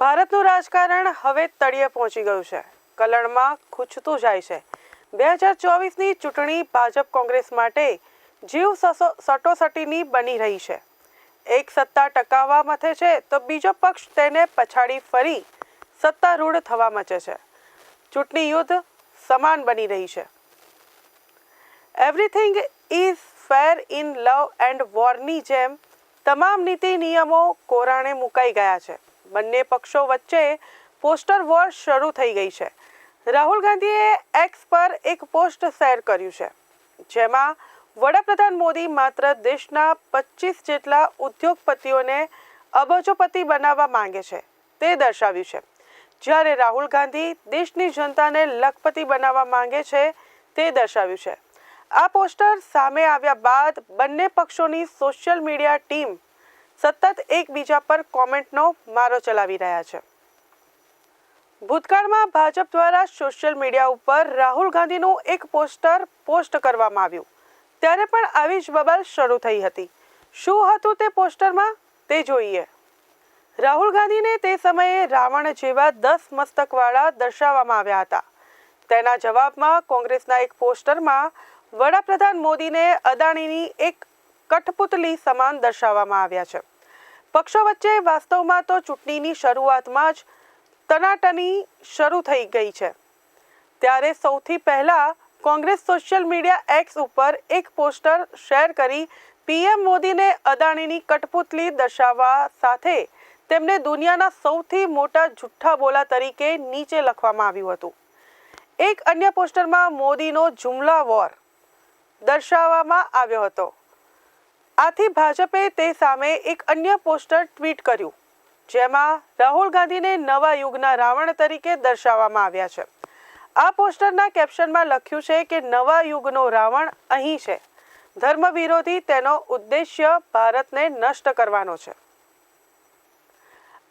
ભારતનું રાજકારણ હવે તળિયે પહોંચી ગયું છે. કલણમાં ખૂંચતું જાય છે. બે હજાર ચોવીસની ચૂંટણી ભાજપ કોંગ્રેસ માટે જીવ સટોસટીની બની રહી છે. એક સત્તા ટકાવવા મથે છે તો બીજો પક્ષ તેને પછાડી ફરી સત્તારૂઢ થવા મચે છે. ચૂંટણી યુદ્ધ સમાન બની રહી છે. Everything is fair in love and વોરની જેમ તમામ નીતિ નિયમો કોરાણે મુકાઈ ગયા છે. બંને પક્ષો વચ્ચે પોસ્ટર વોર શરૂ થઈ ગઈ છે. રાહુલ ગાંધીએ એક્સ પર એક પોસ્ટ શેર કર્યું છે, જેમાં વડાપ્રધાન મોદી માત્ર દેશના પચીસ જેટલા ઉદ્યોગપતિઓને અબજોપતિ બનાવવા માંગે છે, તે દર્શાવ્યું છે. જ્યારે રાહુલ ગાંધી દેશની જનતાને લખપતિ બનાવવા માંગે છે, તે દર્શાવ્યું છે. આ પોસ્ટર સામે આવ્યા બાદ બંને પક્ષોની સોશિયલ મીડિયા ટીમ સતત એકબીજા પર કોમેન્ટનો મારો ચલાવી રહ્યા છે. ભૂતકાળમાં ભાજપ દ્વારા સોશિયલ મીડિયા ઉપર રાહુલ ગાંધીનું એક પોસ્ટર પોસ્ટ કરવામાં આવ્યું. ત્યારે પણ આવી જ બબલ શરૂ થઈ હતી. શું હતું તે પોસ્ટરમાં? તે જોઈએ. રાહુલ ગાંધીને તે સમયે રાવણ જેવા દસ મસ્તકવાળા દર્શાવવામાં આવ્યા હતા. તેના જવાબમાં કોંગ્રેસના એક પોસ્ટરમાં વડાપ્રધાન મોદીને અદાણીની એક કઠપુતલી સમાન દર્શાવવામાં આવ્યા છે. પક્ષો વચ્ચે વાસ્તવમાં તો ચૂંટણીની શરૂઆતમાં જ તનાટની શરૂ થઈ ગઈ છે. ત્યારે સૌથી પહેલા કોંગ્રેસ સોશિયલ મીડિયા એક્સ ઉપર એક પોસ્ટર શેર કરી પીએમ મોદીને અદાણીની કઠપુતલી દર્શાવવા સાથે તેમને દુનિયાના સૌથી મોટા જુઠ્ઠા બોલા તરીકે નીચે લખવામાં આવ્યું હતું. એક અન્ય પોસ્ટરમાં મોદીનો જુમલા વોર દર્શાવવામાં આવ્યો હતો. આથી ભાજપે તે સામે એક અન્ય પોસ્ટર ટ્વીટ કર્યું, જેમાં રાહુલ ગાંધીને નવા યુગના રાવણ તરીકે દર્શાવવામાં આવ્યા છે. આ પોસ્ટરના કેપ્શનમાં લખ્યું છે કે નવા યુગનો રાવણ અહીં છે. ધર્મ વિરોધી તેનો ઉદ્દેશ્ય ભારતને નષ્ટ કરવાનો છે.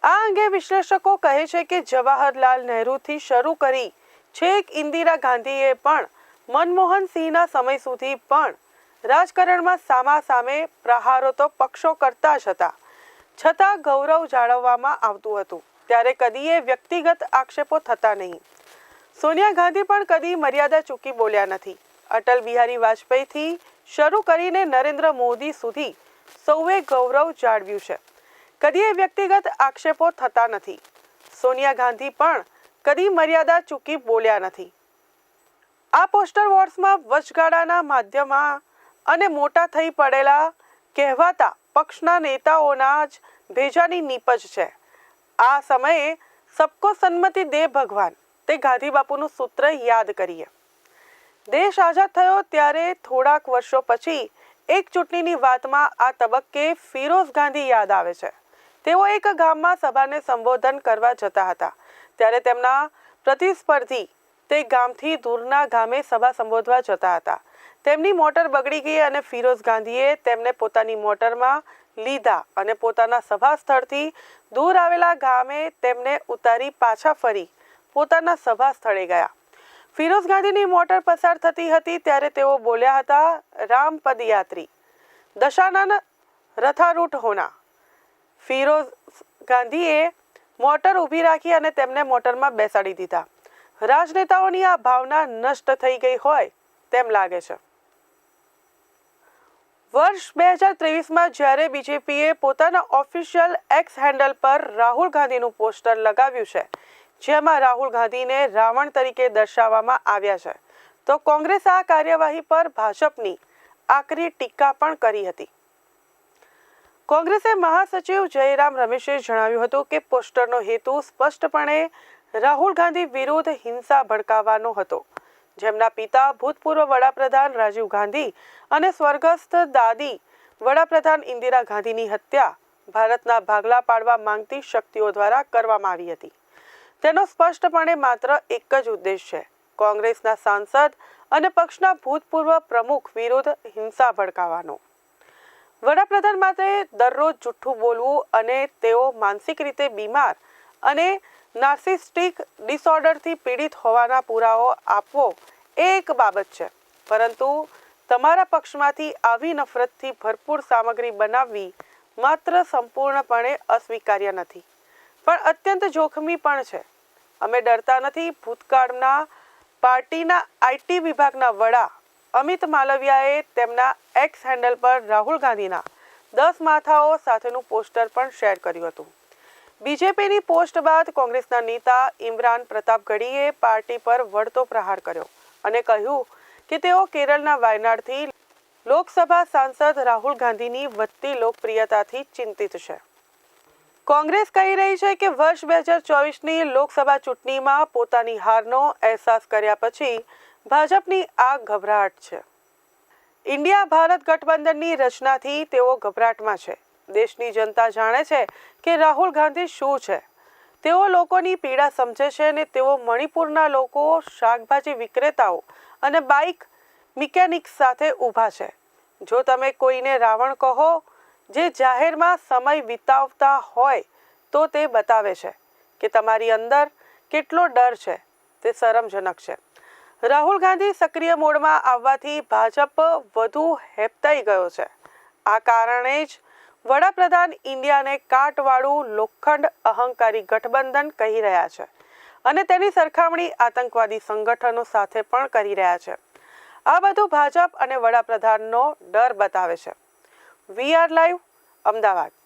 આ અંગે વિશ્લેષકો કહે છે કે જવાહરલાલ નહેરુથી શરૂ કરી છેક ઇન્દિરા ગાંધીએ પણ મનમોહન સિંહના સમય સુધી પણ રાજકારણમાં સામા સામે પ્રહારો તો પક્ષો કરતા જ હતા. છતાં ગૌરવ જાળવવામાં આવતું હતું. ત્યારે કદીએ વ્યક્તિગત આક્ષેપો થતા નહીં. સોનિયા ગાંધી પણ કદી મર્યાદા ચૂકી બોલ્યા નથી. અટલ બિહારી વાજપેયીથી શરૂ કરીને નરેન્દ્ર મોદી સુધી સૌએ ગૌરવ જાળવ્યું છે. કદીએ વ્યક્તિગત આક્ષેપો થતા નથી. સોનિયા ગાંધી પણ કદી મર્યાદા ચૂકી બોલ્યા નથી. આ પોસ્ટર વોર્સમાં વચગાળાના માધ્યમમાં અને મોટા થઈ પડેલા કહેવાતા પક્ષના નેતાઓના જ ભેજાની નીપજ છે. આ સમયે સબકો સન્મતિ દે ભગવાન, તે ગાંધી બાપુનું સૂત્ર યાદ કરીએ. દેશ આઝાદ થયો ત્યારે થોડાક વર્ષો પછી એક ચૂંટણીની વાતમાં આ તબક્કે ફિરોઝ ગાંધી યાદ આવે છે. તેઓ એક ગામમાં સભાને સંબોધન કરવા જતા હતા. ત્યારે તેમના પ્રતિસ્પર્ધી તે ગામથી દૂરના ગામે સભા સંબોધવા જતા હતા. તેમની મોટર બગડી ગઈ અને ફિરોઝ ગાંધીએ તેમને પોતાની મોટરમાં લીધા અને પોતાના સભા સ્થળથી દૂર આવેલા ગામે તેમને ઉતારી પાછા ફરી પોતાના સભા સ્થળે ગયા. ફિરોઝ ગાંધીની મોટર પસાર થતી હતી ત્યારે તેઓ બોલ્યા હતા, રામ પદયાત્રી દશાનંદ રથારૂઢ હોના. ફિરોઝ ગાંધીએ મોટર ઊભી રાખી અને તેમને મોટરમાં બેસાડી દીધા. રાજનેતાઓની આ ભાવના નષ્ટ થઈ ગઈ હોય તેમ લાગે છે. વર્ષ બે હજાર ત્રેવીસમાં જ્યારે બીજેપીએ પોતાના ઓફિશિયલ એક્સ હેન્ડલ પર રાહુલ ગાંધીનું પોસ્ટર લગાવ્યું છે, જેમાં રાહુલ ગાંધીને રાવણ તરીકે દર્શાવવામાં આવ્યા છે, તો કોંગ્રેસ આ કાર્યવાહી પર ભાજપની આકરી ટીકા પણ કરી હતી. કોંગ્રેસે મહાસચિવ જયરામ રમેશે જણાવ્યું હતું કે પોસ્ટરનો હેતુ સ્પષ્ટપણે રાહુલ ગાંધી વિરુદ્ધ હિંસા ભડકાવવાનો હતો. જેમના પિતા ભૂતપૂર્વ વડાપ્રધાન રાજીવ ગાંધી અને સ્વર્ગસ્થ દાદી વડાપ્રધાન ઇન્દિરા ગાંધીની હત્યા ભારતના ભાગલા પાડવા માંગતી શક્તિઓ દ્વારા કરવામાં આવી હતી. તેનો સ્પષ્ટપણે માત્ર એક જ ઉદ્દેશ છે. કોંગ્રેસના સાંસદ અને પક્ષના ભૂતપૂર્વ પ્રમુખ વિરુદ્ધ હિંસા ભડકાવવાનો. વડાપ્રધાન માટે દરરોજ જુઠ્ઠું બોલવું અને તેઓ માનસિક રીતે બીમાર અને નાર્સિસ્ટિક ડિસઓર્ડરથી પીડિત હોવાના પુરાવો આપવો એ એક બાબત છે. પરંતુ તમારા પક્ષમાંથી આવી નફરતથી ભરપૂર સામગ્રી બનાવવી માત્ર સંપૂર્ણપણે અસ્વીકાર્ય નથી. પણ અત્યંત જોખમી પણ છે. અમે ડરતા નથી ભૂતકાળના પાર્ટીના આઈટી વિભાગના વડા અમિત માલવિયાએ તેમના એક્સ હેન્ડલ પર રાહુલ ગાંધીના દસ માથાઓ સાથેનું પોસ્ટર પણ શેર કર્યું હતું. બીજેપીની પોસ્ટ બાદ કોંગ્રેસના નેતા ઇમરાન પ્રતાપ ગઢીએ પાર્ટી પર વળતો પ્રહાર કર્યો અને કહ્યું કે તેઓ કેરળના વાયનાડથી લોકસભા સાંસદ રાહુલ ગાંધીની વધતી લોકપ્રિયતાથી ચિંતિત છે. કોંગ્રેસ કહી રહી છે કે વર્ષ બે હજાર ચોવીસની લોકસભા ચૂંટણીમાં પોતાની હારનો અહેસાસ કર્યા પછી ભાજપની આ ગભરાટ છે. ઇન્ડિયા ભારત ગઠબંધનની રચનાથી તેઓ ગભરાટમાં છે. દેશની જનતા જાણે છે કે રાહુલ ગાંધી શું છે? તેઓ લોકોની પીડા સમજે છે અને તેઓ મણિપુરના લોકો શાકભાજી વિક્રેતાઓ અને બાઇક મિકેનિક્સ સાથે ઊભા છે. જો તમે કોઈને રાવણ કહો, જે જાહેરમાં સમય વિતાવતા હોય, તો તે બતાવે છે કે તમારી અંદર કેટલો ડર છે. તે શરમજનક છે. રાહુલ ગાંધી સક્રિય મોડમાં આવવાથી ભાજપ વધુ હેપતાઈ ગયો છે. આ કારણે જ વડાપ્રધાન ઇન્ડિયાને કાટવાળું લોખંડ અહંકારી ગઠબંધન કહી રહ્યા છે અને તેની સરખામણી આતંકવાદી સંગઠનો સાથે પણ કરી રહ્યા છે. આ બધું ભાજપ અને વડાપ્રધાનનો ડર બતાવે છે. We are live, Ahmedabad.